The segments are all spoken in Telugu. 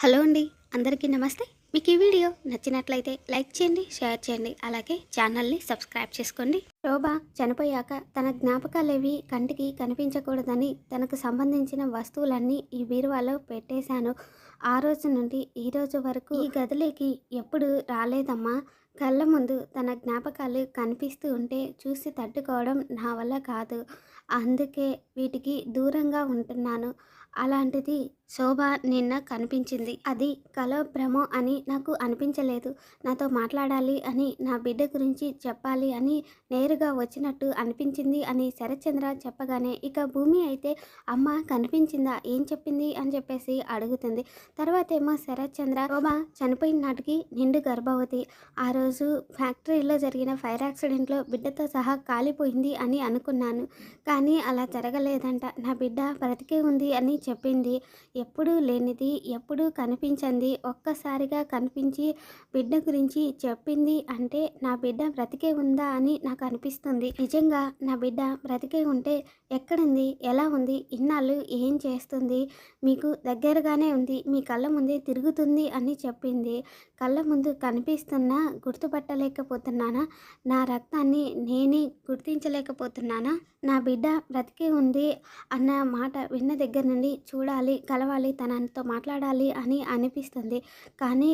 హలో అండి అందరికీ నమస్తే. మీకు ఈ వీడియో నచ్చినట్లయితే లైక్ చేయండి షేర్ చేయండి అలాగే ఛానల్ని సబ్స్క్రైబ్ చేసుకోండి. శోభ చనిపోయాక తన జ్ఞాపకాలేవి కంటికి కనిపించకూడదని తనకు సంబంధించిన వస్తువులన్నీ ఈ బీరువాలో పెట్టేశాను. ఆ రోజు నుండి ఈ రోజు వరకు ఈ గదిలోకి ఎప్పుడు రాలేదమ్మా. కళ్ళ ముందు తన జ్ఞాపకాలు కనిపిస్తూ ఉంటే చూసి తట్టుకోవడం నా వల్ల కాదు. అందుకే వీటికి దూరంగా ఉంటున్నాను. అలాంటిది శోభ నిన్న కనిపించింది. అది కలో భ్రమో అని నాకు అనిపించలేదు. నాతో మాట్లాడాలి అని నా బిడ్డ గురించి చెప్పాలి అని నేరుగా వచ్చినట్టు అనిపించింది అని శరత్చంద్ర చెప్పగానే ఇక భూమి అయితే అమ్మ కనిపించిందా? ఏం చెప్పింది? అని చెప్పేసి అడుగుతుంది. తర్వాత ఏమో శరత్చంద్ర శోభ చనిపోయిన నాటికి నిండు గర్భవతి. ఆ రోజు ఫ్యాక్టరీలో జరిగిన ఫైర్ యాక్సిడెంట్లో బిడ్డతో సహా కాలిపోయింది అని అనుకున్నాను. కానీ అలా జరగలేదంట. నా బిడ్డ బ్రతికే ఉంది అని చెప్పింది. ఎప్పుడూ లేనిది ఎప్పుడూ కనిపించింది. ఒక్కసారిగా కనిపించి బిడ్డ గురించి చెప్పింది అంటే నా బిడ్డ బ్రతికే ఉందా అని నాకు అనిపిస్తుంది. నిజంగా నా బిడ్డ బ్రతికే ఉంటే ఎక్కడుంది? ఎలా ఉంది? ఇన్నాళ్ళు ఏం చేస్తుంది? మీకు దగ్గరగానే ఉంది. మీ కళ్ళ ముందే తిరుగుతుంది అని చెప్పింది. కళ్ళ ముందు కనిపిస్తున్నా గుర్తుపట్టలేకపోతున్నానా? నా రక్తాన్ని నేనే గుర్తించలేకపోతున్నానా? నా బిడ్డ బ్రతికే ఉంది అన్న మాట విన్న దగ్గర నుండి చూడాలి. కలవాలి తనతో మాట్లాడాలి అని అనిపిస్తుంది. కానీ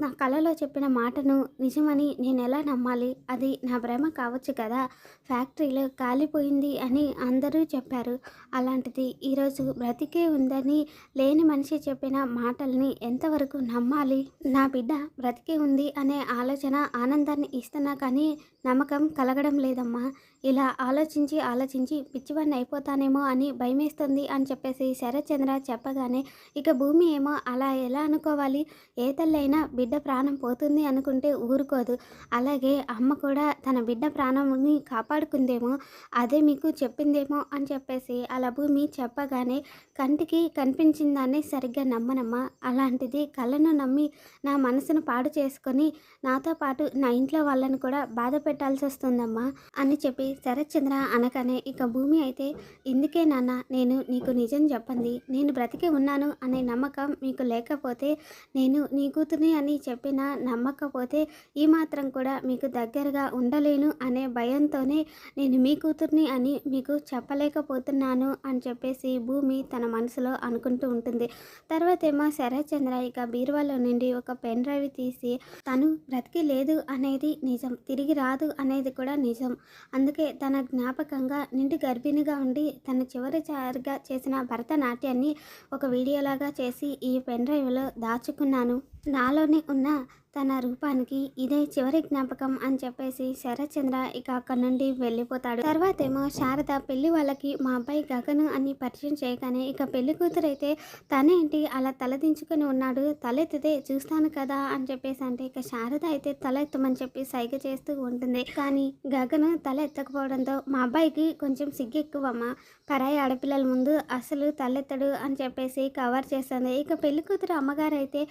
నా కళలో చెప్పిన మాటను నిజమని నేను ఎలా నమ్మాలి? అది నా భ్రమ కావచ్చు కదా? ఫ్యాక్టరీలో కాలిపోయింది అని అందరూ చెప్పారు. అలాంటిది ఈరోజు బ్రతికే ఉందని లేని మనిషి చెప్పిన మాటల్ని ఎంతవరకు నమ్మాలి? నా బిడ్డ బ్రతికే ఉంది అనే ఆలోచన ఆనందాన్ని ఇస్తున్నా కానీ నమ్మకం కలగడం లేదమ్మా. ఇలా ఆలోచించి ఆలోచించి పిచ్చివాడిని అయిపోతానేమో అని భయమేస్తుంది అని చెప్పేసి శరత్చంద్ర చెప్పగానే ఇక భూమి ఏమో అలా ఎలా అనుకోవాలి? ఏ తల్లైనా బిడ్డ ప్రాణం పోతుంది అనుకుంటే ఊరుకోదు. అలాగే అమ్మ కూడా తన బిడ్డ ప్రాణంని కాపాడుకుందేమో అదే మీకు చెప్పిందేమో అని చెప్పేసి అలా భూమి చెప్పగానే కంటికి కనిపించిందాన్ని సరిగ్గా నమ్మనమ్మా. అలాంటిది కళ్ళను నమ్మి నా మనసును పాడు చేసుకొని నాతో పాటు నా ఇంట్లో వాళ్ళని కూడా బాధ పెట్టాల్సి వస్తుందమ్మా అని చెప్పి శరత్చంద్ర అనగానే ఇక భూమి అయితే ఇందుకే నాన్న నేను నీకు నిజం చెప్పండి నేను బ్రతికి ఉన్నాను అనే నమ్మకం మీకు లేకపోతే నేను నీ కూతుర్ని అని చెప్పినా నమ్మకపోతే ఈ మాత్రం కూడా మీకు దగ్గరగా ఉండలేను అనే భయంతోనే నేను మీ కూతుర్ని అని మీకు చెప్పలేకపోతున్నాను అని చెప్పేసి భూమి తన మనసులో అనుకుంటూ ఉంటుంది. తర్వాత ఏమో శరత్చంద్ర ఇక బీరువాలో నుండి ఒక పెన్ డ్రైవ్ తీసి తను బ్రతికి లేదు అనేది నిజం తిరిగి రాదు అనేది కూడా నిజం. అందుకే తన జ్ఞాపకంగా నిండు గర్భిణిగా ఉండి తన చివరిసారిగా చేసిన భరతనాట్యాన్ని ఒక వీడియోలాగా చేసి ఈ పెన్ డ్రైవ్లో దాచుకున్నాను. నాలోనే ఉన్న తన రూపానికి ఇదే చివరి జ్ఞాపకం అని చెప్పేసి శరత్చంద్ర ఇక అక్కడి నుండి వెళ్ళిపోతాడు. తర్వాత ఏమో శారద పెళ్ళి వాళ్ళకి మా అబ్బాయి గగను అని పరిచయం చేయగానే ఇక పెళ్ళి కూతురైతే తనేంటి అలా తలదించుకొని ఉన్నాడు. తలెత్తితే చూస్తాను కదా అని చెప్పేసి అంటే ఇక శారద అయితే తల ఎత్తమని చెప్పి సైగ చేస్తూ ఉంటుంది. కానీ గగను తల ఎత్తకపోవడంతో మా అబ్బాయికి కొంచెం సిగ్గు ఎక్కువమ్మ పరాయి ఆడపిల్లల ముందు అసలు తలెత్తడు అని చెప్పేసి కవర్ చేస్తుంది. ఇక పెళ్ళి కూతురు అమ్మగారు అయితే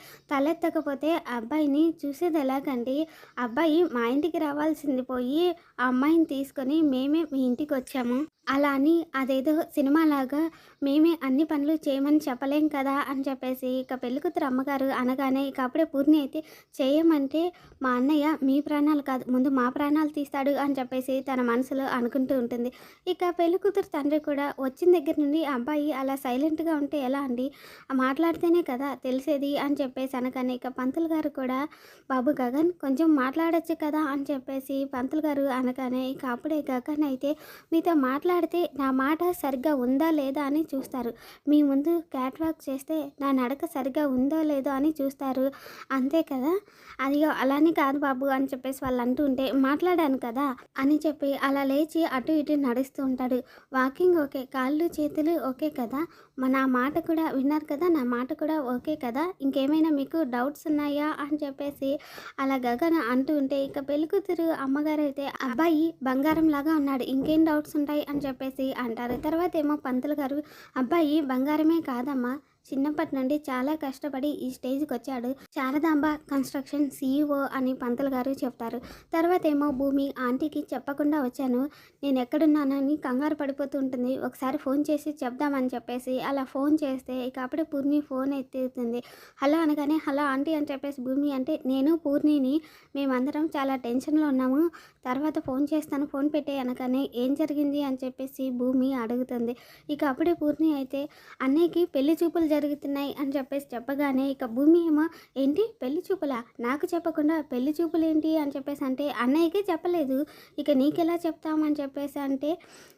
తలెత్తకపోతే అబ్బాయిని చూసేది ఎలాగండి అబ్బాయి మా ఇంటికి రావాల్సింది పోయి ఆ అమ్మాయిని తీసుకొని మేమే మీ ఇంటికి వచ్చాము. అలా అని అదేదో సినిమాలాగా మేమే అన్ని పనులు చేయమని చెప్పలేం కదా అని చెప్పేసి ఇక పెళ్ళికూతురు అమ్మగారు అనగానే ఇక అప్పుడే పూర్ణి అయితే చేయమంటే మా అన్నయ్య మీ ప్రాణాలు కాదు ముందు మా ప్రాణాలు తీస్తాడు అని చెప్పేసి తన మనసులో అనుకుంటూ ఉంటుంది. ఇక పెళ్ళికూతురు తండ్రి కూడా వచ్చిన దగ్గర నుండి ఆ అబ్బాయి అలా సైలెంట్గా ఉంటే ఎలా అండి? మాట్లాడితేనే కదా తెలిసేది అని చెప్పేసి అనగానే ఇక పంతులు గారు కూడా బాబు గగన్ కొంచెం మాట్లాడొచ్చు కదా అని చెప్పేసి పంతులు గారు అనగానే ఇక అప్పుడే గగన్ అయితే మీతో మాట్లాడితే నా మాట సరిగ్గా ఉందా లేదా అని చూస్తారు. మీ ముందు క్యాట్ వాక్ చేస్తే నా నడక సరిగ్గా ఉందో లేదో అని చూస్తారు. అంతే కదా? అది అలానే కాదు బాబు అని చెప్పేసి వాళ్ళు అంటూ ఉంటే మాట్లాడాను కదా? అని చెప్పి అలా లేచి అటు ఇటు నడుస్తూ ఉంటాడు. వాకింగ్ ఓకే కాళ్ళు చేతులు ఓకే కదా? మన నా మాట కూడా విన్నారు కదా? నా మాట కూడా ఓకే కదా? ఇంకేమైనా మీకు డౌట్స్ ఉన్నాయా? అని చెప్పేసి అలా గగన అంటూ ఉంటే ఇక పెళ్ళికూతురు అమ్మగారు అయితే అబ్బాయి బంగారం లాగా ఉన్నాడు ఇంకేం డౌట్స్ ఉంటాయి? అని చెప్పేసి అంటారు. తర్వాత ఏమో పంతులు గారు అబ్బాయి బంగారమే కాదమ్మా. చిన్నప్పటి నుండి చాలా కష్టపడి ఈ స్టేజ్కి వచ్చాడు. శారదాంబ కన్స్ట్రక్షన్ సీఈఓ అని పంతులు గారు చెప్తారు. తర్వాత ఏమో భూమి ఆంటీకి చెప్పకుండా వచ్చాను. నేను ఎక్కడున్నానని కంగారు పడిపోతూ ఉంటుంది ఒకసారి ఫోన్ చేసి చెప్దామని చెప్పేసి అలా ఫోన్ చేస్తే ఇక అప్పుడే పూర్ణి ఫోన్ ఎత్తుతుంది. హలో అనగానే హలో ఆంటీ అని చెప్పేసి భూమి అంటే నేను పూర్ణిని. మేమందరం చాలా టెన్షన్లో ఉన్నాము. తర్వాత ఫోన్ చేస్తాను. ఫోన్ పెట్టే అనగానే ఏం జరిగింది అని చెప్పేసి భూమి అడుగుతుంది. ఇక అప్పుడే పూర్ణి అయితే అన్నయ్యకి పెళ్ళి చూపులు జరుగుతున్నాయి అని చెప్పేసి చెప్పగానే ఇక భూమి ఏమో ఏంటి? పెళ్ళి చూపులా? నాకు చెప్పకుండా పెళ్ళి చూపులు ఏంటి అని చెప్పేసి అంటే అన్నయ్యకి చెప్పలేదు. ఇక నీకెలా చెప్తామని చెప్పేసి అంటే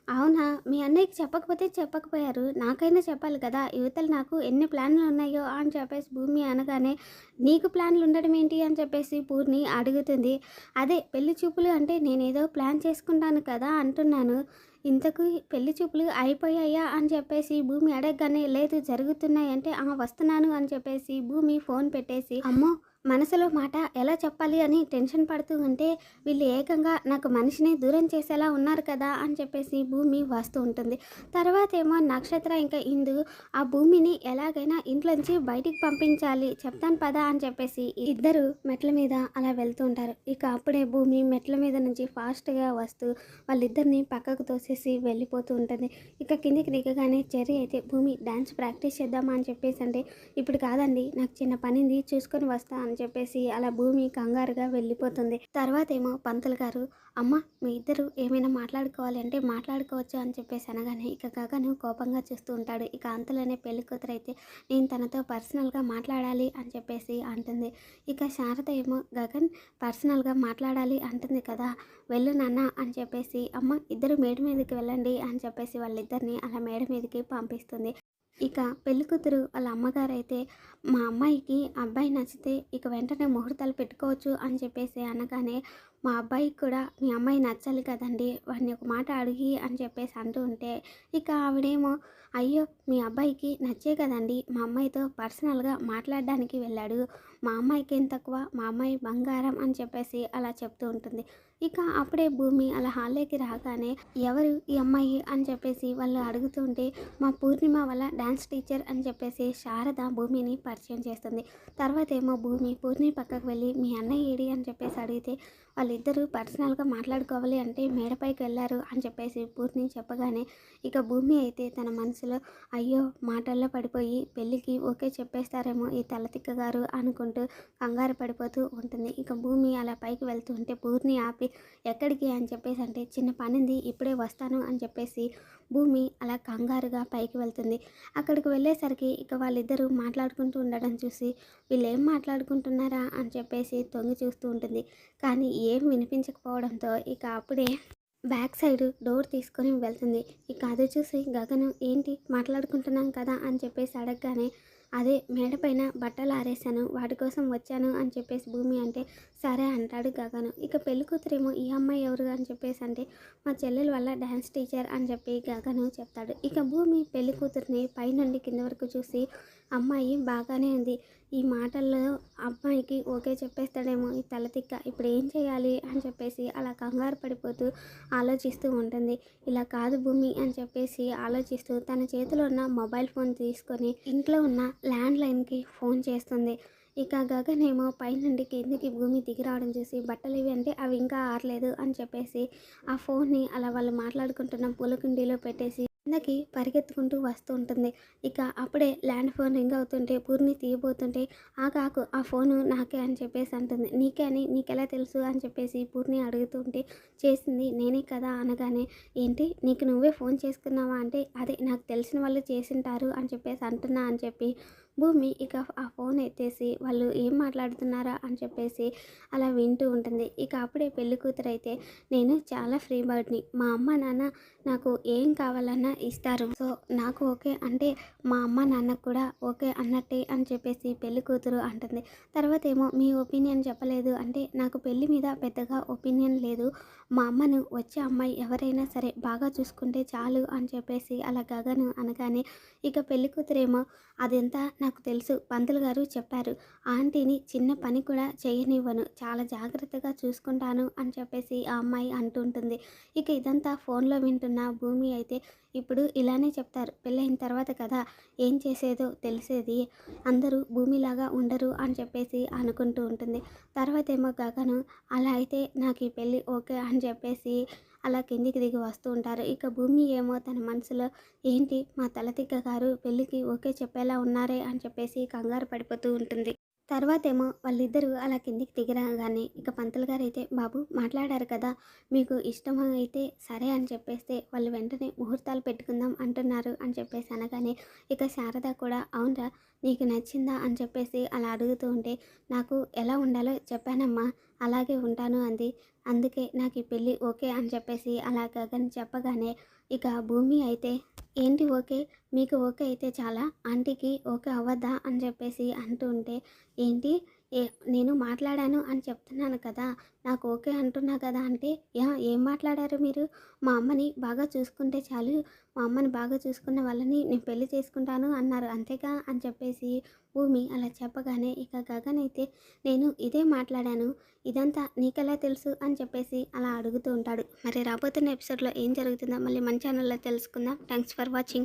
అవునా? మీ అన్నయ్యకి చెప్పకపోతే చెప్పకపోయారు. నాకైనా చెప్పాలి కదా? యువతలు నాకు ఎన్ని ప్లాన్లు ఉన్నాయో? అని చెప్పేసి భూమి అనగానే నీకు ప్లాన్లు ఉండడం ఏంటి? అని చెప్పేసి పూర్ణి అడుగుతుంది. అదే పెళ్ళి చూపులు అంటే నేనేదో ప్లాన్ చేసుకుంటాను కదా? అంటున్నాను. ఇంతకు పెళ్ళి చూపులు అయిపోయాయా అని చెప్పేసి భూమి అడగగానే లేదు జరుగుతున్నాయి అంటే ఆ వస్తున్నాను అని చెప్పేసి భూమి ఫోన్ పెట్టేసి అమ్మో మనసులో మాట ఎలా చెప్పాలి అని టెన్షన్ పడుతూ ఉంటే వీళ్ళు ఏకంగా నాకు మనిషిని దూరం చేసేలా ఉన్నారు కదా అని చెప్పేసి భూమి వస్తూ ఉంటుంది. తర్వాత ఏమో నక్షత్ర ఇంకా ఇందు ఆ భూమిని ఎలాగైనా ఇంట్లోంచి బయటికి పంపించాలి చెప్తాను పదా అని చెప్పేసి ఇద్దరు మెట్ల మీద అలా వెళ్తూ ఉంటారు. ఇక అప్పుడే భూమి మెట్ల మీద నుంచి ఫాస్ట్గా వస్తూ వాళ్ళిద్దరిని పక్కకు తోసేసి వెళ్ళిపోతూ ఉంటుంది. ఇక కిందికి దిగగానే చెర్రీ అయితే భూమి డ్యాన్స్ ప్రాక్టీస్ చేద్దామా? అని చెప్పేసి అంటే ఇప్పుడు కాదండి నాకు చిన్న పనింది చూసుకొని వస్తా అని చెప్పేసి అలా భూమి కంగారుగా వెళ్ళిపోతుంది. తర్వాత ఏమో పంతులు గారు అమ్మ మీ ఇద్దరు ఏమైనా మాట్లాడుకోవాలి అంటే మాట్లాడుకోవచ్చు అని చెప్పేసి అనగానే ఇక గగను కోపంగా చూస్తూ ఉంటాడు. ఇక అంతలోనే పెళ్ళి కూతురు అయితే నేను తనతో పర్సనల్గా మాట్లాడాలి అని చెప్పేసి అంటుంది. ఇక శారద ఏమో గగన్ పర్సనల్గా మాట్లాడాలి అంటుంది కదా వెళ్ళు నాన్న అని చెప్పేసి అమ్మ ఇద్దరు మేడ మీదకి వెళ్ళండి అని చెప్పేసి వాళ్ళిద్దరిని అలా మేడ మీదకి పంపిస్తుంది. ఇక పెళ్ళికూతురు వాళ్ళ అమ్మగారు అయితే మా అమ్మాయికి అబ్బాయి నచ్చితే ఇక వెంటనే ముహూర్తాలు పెట్టుకోవచ్చు అని చెప్పేసి అనగానే మా అబ్బాయికి కూడా మీ అమ్మాయి నచ్చాలి కదండి వాడిని ఒక మాట అడిగి అని చెప్పేసి అంటూ ఉంటే ఇక ఆవిడేమో అయ్యో మీ అబ్బాయికి నచ్చే కదండి మా అమ్మాయితో పర్సనల్గా మాట్లాడడానికి వెళ్ళాడు మా అమ్మాయికి ఏం తక్కువ మా అమ్మాయి బంగారం అని చెప్పేసి అలా చెప్తూ ఉంటుంది. ఇక అప్పుడే భూమి అలా హాల్లోకి రాగానే ఎవరు ఈ అమ్మాయి అని చెప్పేసి వాళ్ళు అడుగుతుంటే మా పూర్ణిమ వల్ల డ్యాన్స్ టీచర్ అని చెప్పేసి శారద భూమిని పరిచయం చేస్తుంది. తర్వాత ఏమో భూమి పూర్ణి పక్కకు వెళ్ళి మీ అన్నయ్య ఏడి అని చెప్పేసి అడిగితే వాళ్ళిద్దరూ పర్సనల్గా మాట్లాడుకోవాలి అంటే మేడపైకి వెళ్ళారు అని చెప్పేసి పూర్ణి చెప్పగానే ఇక భూమి అయితే తన మనసులో అయ్యో మాటల్లో పడిపోయి పెళ్ళికి ఓకే చెప్పేస్తారేమో ఈ తలతిక్క గారు అనుకుంటూ కంగారు పడిపోతూ ఉంటుంది. ఇక భూమి అలా పైకి వెళ్తూ ఉంటే పూర్ణి ఆపి ఎక్కడికి అని చెప్పేసి అంటే చిన్న పనింది ఇప్పుడే వస్తాను అని చెప్పేసి భూమి అలా కంగారుగా పైకి వెళ్తుంది. అక్కడికి వెళ్ళేసరికి ఇక వాళ్ళిద్దరూ మాట్లాడుకుంటూ ఉండడం చూసి వీళ్ళు ఏం మాట్లాడుకుంటున్నారా అని చెప్పేసి తొంగి చూస్తూ ఉంటుంది. కానీ ఏం ఏం వినిపించకపోవడంతో ఇక అప్పుడే బ్యాక్ సైడ్ డోర్ తీసుకొని వెళ్తుంది. ఇక అది చూసి గగను ఏంటి? మాట్లాడుకుంటున్నాం కదా? అని చెప్పేసి అడగగానే అదే మేడపైన బట్టలు ఆరేసాను వాటి కోసం వచ్చాను అని చెప్పేసి భూమి అంటే సరే అంటాడు గగను. ఇక పెళ్ళి కూతురేమో ఈ అమ్మాయి ఎవరు? అని చెప్పేసి అంటే మా చెల్లెల వల్ల డ్యాన్స్ టీచర్ అని చెప్పి గగను చెప్తాడు. ఇక భూమి పెళ్ళి కూతురిని పైనుండి కింద వరకు చూసి అమ్మాయి బాగానే ఉంది. ఈ మాటల్లో అమ్మాయికి ఓకే చెప్పేస్తాడేమో ఈ తలతిక్క ఇప్పుడు ఏం చేయాలి అని చెప్పేసి అలా కంగారు పడిపోతూ ఆలోచిస్తూ ఉంటుంది. ఇలా కాదు భూమి అని చెప్పేసి ఆలోచిస్తూ తన చేతిలో ఉన్న మొబైల్ ఫోన్ తీసుకొని ఇంట్లో ఉన్న ల్యాండ్లైన్కి ఫోన్ చేస్తుంది. ఇక గగన్ ఏమో పైనుండి కిందికి భూమి దిగి రావడం చూసి బట్టలు ఇవి అంటే అవి ఇంకా ఆరలేదు అని చెప్పేసి ఆ ఫోన్ని అలా వాళ్ళు మాట్లాడుకుంటున్న పూలకుండీలో పెట్టేసి కిందకి పరిగెత్తుకుంటూ వస్తూ ఉంటుంది. ఇక అప్పుడే ల్యాండ్ ఫోన్ రింగ్ అవుతుంటే పూర్ణి తీయబోతుంటే ఆ కాకు ఆ ఫోను నాకే అని చెప్పేసి అంటుంది. నీకే అని నీకెలా తెలుసు అని చెప్పేసి పూర్ణి అడుగుతుంటే చేసింది నేనే కదా అనగానే ఏంటి నీకు నువ్వే ఫోన్ చేసుకున్నావా అంటే అదే నాకు తెలిసిన వాళ్ళు చేసింటారు అని చెప్పేసి అంటున్నా అని చెప్పి భూమి ఇక ఆ ఫోన్ ఎత్తేసి వాళ్ళు ఏం మాట్లాడుతున్నారా అని చెప్పేసి అలా వింటూ ఉంటుంది. ఇక అప్పుడే పెళ్ళి కూతురు అయితే నేను చాలా ఫ్రీ బర్డ్ని మా అమ్మ నాన్న నాకు ఏం కావాలన్నా ఇస్తారు. సో నాకు ఓకే అంటే మా అమ్మ నాన్నకు కూడా ఓకే అన్నట్టే అని చెప్పేసి పెళ్ళి కూతురు అంటుంది. తర్వాత ఏమో మీ ఒపీనియన్ చెప్పలేదు అంటే నాకు పెళ్ళి మీద పెద్దగా ఒపీనియన్ లేదు. మా అమ్మను వచ్చే అమ్మాయి ఎవరైనా సరే బాగా చూసుకుంటే చాలు అని చెప్పేసి అలా గగను అనగానే ఇక పెళ్ళి కూతురేమో అదంతా నా నాకు తెలుసు. పంతులు గారు చెప్పారు. ఆంటీని చిన్న పని కూడా చేయనివ్వను. చాలా జాగ్రత్తగా చూసుకుంటాను అని చెప్పేసి ఆ అమ్మాయి అంటుంటుంది ఇక ఇదంతా ఫోన్లో వింటున్న భూమి అయితే ఇప్పుడు ఇలానే చెప్తారు. పెళ్ళైన తర్వాత కదా? ఏం చేసేదో తెలిసేది. అందరూ భూమిలాగా ఉండరు అని చెప్పేసి అనుకుంటూ ఉంటుంది. తర్వాత ఏమో గగను అలా అయితే నాకు ఈ పెళ్ళి ఓకే అని చెప్పేసి అలా కిందికి దిగి వస్తూ ఉంటారు. ఇక భూమి ఏమో తన మనసులో ఏంటి మా తలతిక్క గారు పెళ్ళికి ఓకే చెప్పేలా ఉన్నారే అని చెప్పేసి కంగారు పడిపోతూ ఉంటుంది. తర్వాత ఏమో వాళ్ళిద్దరూ అలా కిందికి దిగరాగానే ఇక పంతులు గారు అయితే బాబు మాట్లాడారు కదా మీకు ఇష్టం అయితే సరే అని చెప్పేస్తే వాళ్ళు వెంటనే ముహూర్తాలు పెట్టుకుందాం అంటున్నారు అని చెప్పేసి అనగానే ఇక శారద కూడా అవునరా నీకు నచ్చిందా అని చెప్పేసి అలా అడుగుతూ ఉంటే నాకు ఎలా ఉండాలో చెప్పానమ్మా అలాగే ఉంటాను అంది. అందుకే నాకు ఈ పెళ్ళి ఓకే అని చెప్పేసి అలా గగన్ చెప్పగానే ఇక భూమి అయితే ఏంటి ఓకే? మీకు ఓకే అయితే చాలా? ఆంటీకి ఓకే అవ్వద్దా అని చెప్పేసి అంటూ ఉంటే ఏంటి? ఏ నేను మాట్లాడాను అని చెప్తున్నాను కదా నాకు ఓకే అంటున్నా కదా అంటే యా ఏం మాట్లాడారు మీరు? మా అమ్మని బాగా చూసుకుంటే చాలు మా అమ్మని బాగా చూసుకున్న వాళ్ళని నేను పెళ్ళి చేసుకుంటాను అన్నారు అంతేగా అని చెప్పేసి భూమి అలా చెప్పగానే ఇక గగన్ అయితే నేను ఇదే మాట్లాడాను ఇదంతా నీకెలా తెలుసు అని చెప్పేసి అలా అడుగుతూ ఉంటాడు. మరి రాబోతున్న ఎపిసోడ్లో ఏం జరుగుతుందో మళ్ళీ మన ఛానల్లో తెలుసుకుందాం. Thanks for watching